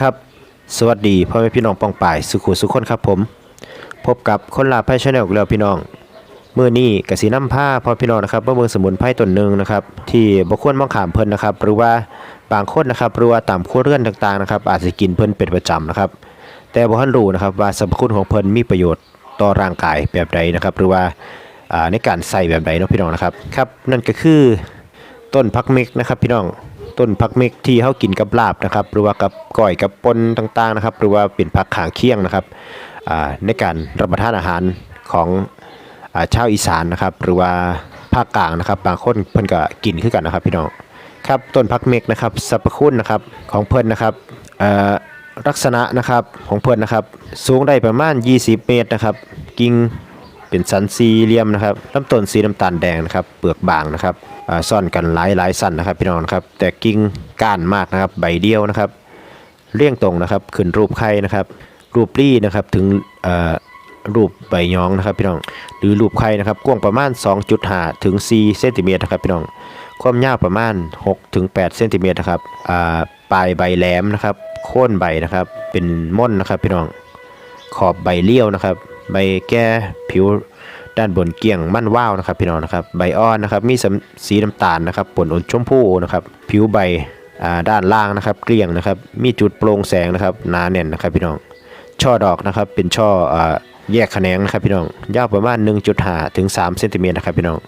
ครับ สวัสดีพ่อแม่พี่น้องปองป่ายสุขุสุขคนครับผม พบกับคนลาไพ่ชาแนลแล้วพี่น้องเมื่อนี้กสีน้ำผ้าพ่อพี่น้องนะครับว่าเมืองสมุนไพรต้นหนึ่งนะครับที่บ่ควรมองขามเพิ่นนะครับ หรือว่าบางคนนะครับหรือว่าตามครัวเรื่อนต่างๆนะครับ อาจจะกินเพิ่นเป็นประจำนะครับ แต่บ่ทันรู้นะครับว่าสรรพคุณของเพิ่นมีประโยชน์ต่อร่างกายแบบใดนะครับ หรือว่าในการใส่แบบใดเนาะพี่น้องนะครับครับนั่นก็คือต้นพักเมกนะครับพี่น้อง ต้นพักเมกที่เขากินกับลาบนะครับ หรือว่ากับก้อยกับปนต่างๆนะครับ หรือว่าเป็นผักขางเคียงนะครับในการรับประทานอาหารของอชาวอีสานนะครับ หรือว่าภาคกลางนะครับ บางคนเพิ่นก็กินคือกันนะครับ พี่น้องครับต้นพักเมกนะครับสรรพคุณนะครับของเพิ่นนะครับลักษณะนะครับของเพิ่นนะครับ สูงได้ประมาณ 20 เมตรนะครับ กิ่งเป็นสันสี่เหลี่ยมนะครับลำต้นสีน้ำตาลแดงนะครับ เปลือกบางนะครับ ซ่อนกันหลายหลายสั้นนะครับพี่น้องครับแต่กิ่งก้านมากนะครับใบเดียวนะครับ เรียงตรงนะครับขึ้นรูปไข่นะครับ รูปรี่นะครับถึงรูปใบยองนะครับพี่น้องหรือรูปไข่นะครับกว้างประมาณ 2.5ถึง4เซนติเมตรนะครับพี่น้องความยาวประมาณ6ถึง8เซนติเมตรนะครับปลายใบแหลมนะครับโค่นใบนะครับเป็นม่อนนะครับพี่น้องขอบใบเลี้ยวนะครับ ใบแก้ผิว ด้านบนเกลี่ยงมั่นว่าวนะครับพี่น้องนะครับใบอ่อนนะครับมีสีน้ำตาลนะครับปนอมชมพูนะครับผิวใบด้านล่างนะครับเกลี่ยงนะครับมีจุดโปร่งแสงนะครับหนาแน่นนะครับพี่น้องช่อดอกนะครับเป็นช่อแยกแขนงนะครับพี่น้องยาวประมาณ1.5ถึง3เซนติเมตรนะครับพี่น้อง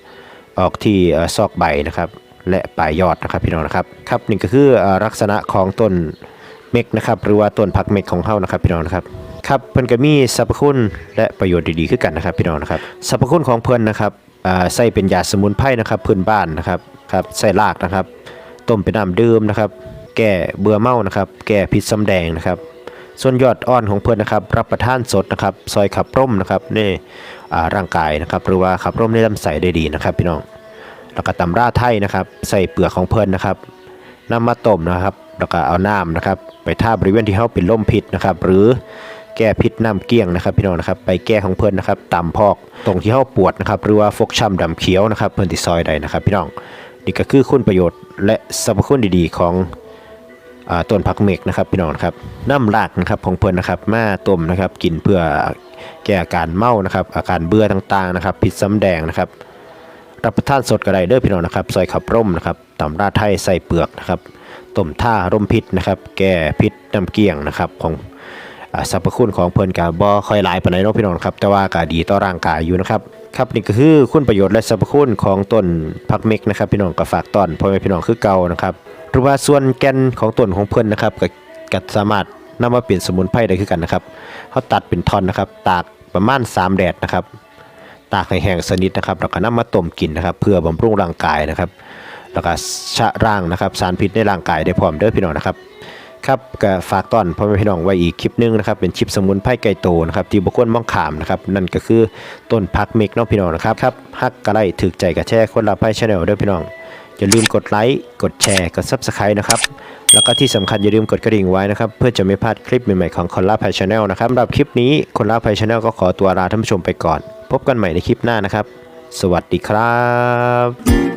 ออกที่ซอกใบนะครับและปลายยอดนะครับพี่น้องนะครับครับนี่ก็คือลักษณะของต้นเมกนะครับหรือว่าต้นผักเมกของเฮานะครับพี่น้องนะครับ ครับเพิ่นก็มีสรรพคุณและประโยชน์ดีๆขึ้นกันนะครับพี่น้องนะครับสรรพคุณของเพิ่นนะครับใส่เป็นยาสมุนไพรนะครับพื้นบ้านนะครับครับใส่รากนะครับ ต้มเป็นน้ำดื่มนะครับ แก้เบื่อเมานะครับ แก้พิษซ้ำแดงนะครับ ส่วนยอดอ่อนของเพื่อนนะครับ รับประทานสดนะครับซอยขับร่มนะครับในอ่ร่างกายนะครับ หรือว่าขับร่มในลำไส้ได้ดีนะครับ พี่น้องแล้วก็ตำราไทยนะครับ ใส่เปลือกของเพื่อนนะครับนำมาต้มนะครับ แล้วก็เอาน้ำนะครับ ไปทาบริเวณที่เขาเป็นล่มพิษนะครับ หรือ แก้พิษน้ำเกี้ยงนะครับพี่น้องนะครับไปแก้ของเพื่อนนะครับตำพอกตรงที่เขาปวดนะครับหรือว่าฟกช้ำดำเขียวนะครับเพื่อนที่ซอยใดนะครับพี่น้องนี่ก็คือคุณประโยชน์และสรรพคุณดีๆ ของอต้นผักเมกนะครับพี่น้องครับน้ำรากนะครับของเพิ่อนนะครับมาต้มนะครับกินเพื่อแก้อาการเมานะครับอาการเบื่อต่างๆนะครับพิษซ้ำแดงนะครับรับประทานสดก็ได้เด้อพี่น้องนะครับซอยขับร่มนะครับตำราไทยใส่เปลือกนะครับต้มท่าร่มพิษนะครับ แก้พิษน้ำเกี้ยงนะครับของ สรรพคุณของเพิ่นกับบ่ค่อยหลายปานใดเนาะพี่น้องครับแต่ว่าก็ดีต่อร่างกายอยู่นะครับครับนี่ก็คือคุณประโยชน์และสรรพคุณของต้นผักเมกนะครับ พี่น้องก็ฝากต้อนพ่อแม่พี่น้องคือเก่านะครับหรือว่าส่วนแก่นของต้นของเพิ่นนะครับก็ก็สามารถนำมาเปลี่ยนสมุนไพรได้คือกันนะครับเขาตัดเป็นท่อนนะครับ ตากประมาณ 3 แดดนะครับตากให้แห้งสนิทนะครับแล้วก็นำมาต้มกินนะครับ เพื่อบำรุงร่างกายนะครับ แล้วก็ชะร่างนะครับ สารพิษในร่างกายได้พร้อมเด้อพี่น้องนะครับ ครับก็ฝากต้อนพ่อแม่พี่น้องไว้อีกคลิปหนึงนะครับเป็นคลิปสมุนไพรไก่โตนะครับที่บุคคลมองขามนะครับนั่นก็คือต้นพักเมกเนาะพี่น้องนะครับครับฮักกระไลถึกใจกระแช่คนละไพ่ชาแนลด้อพี่น้องอย่าลืมกดไลค์กดแชร์กด Subscribe นะครับแล้วก็ที่สำคัญอย่าลืมกดกระดิ่งไว้นะครับเพื่อจะไม่พลาดคลิปใหม่ๆของคนละไพ่ชาแนลนะครับสำหรับคลิปนี้คนละไพ่ชาแนลก็ขอตัวลาท่านผู้ชมไปก่อน พบกันใหม่ในคลิปหน้านะครับ สวัสดีครับ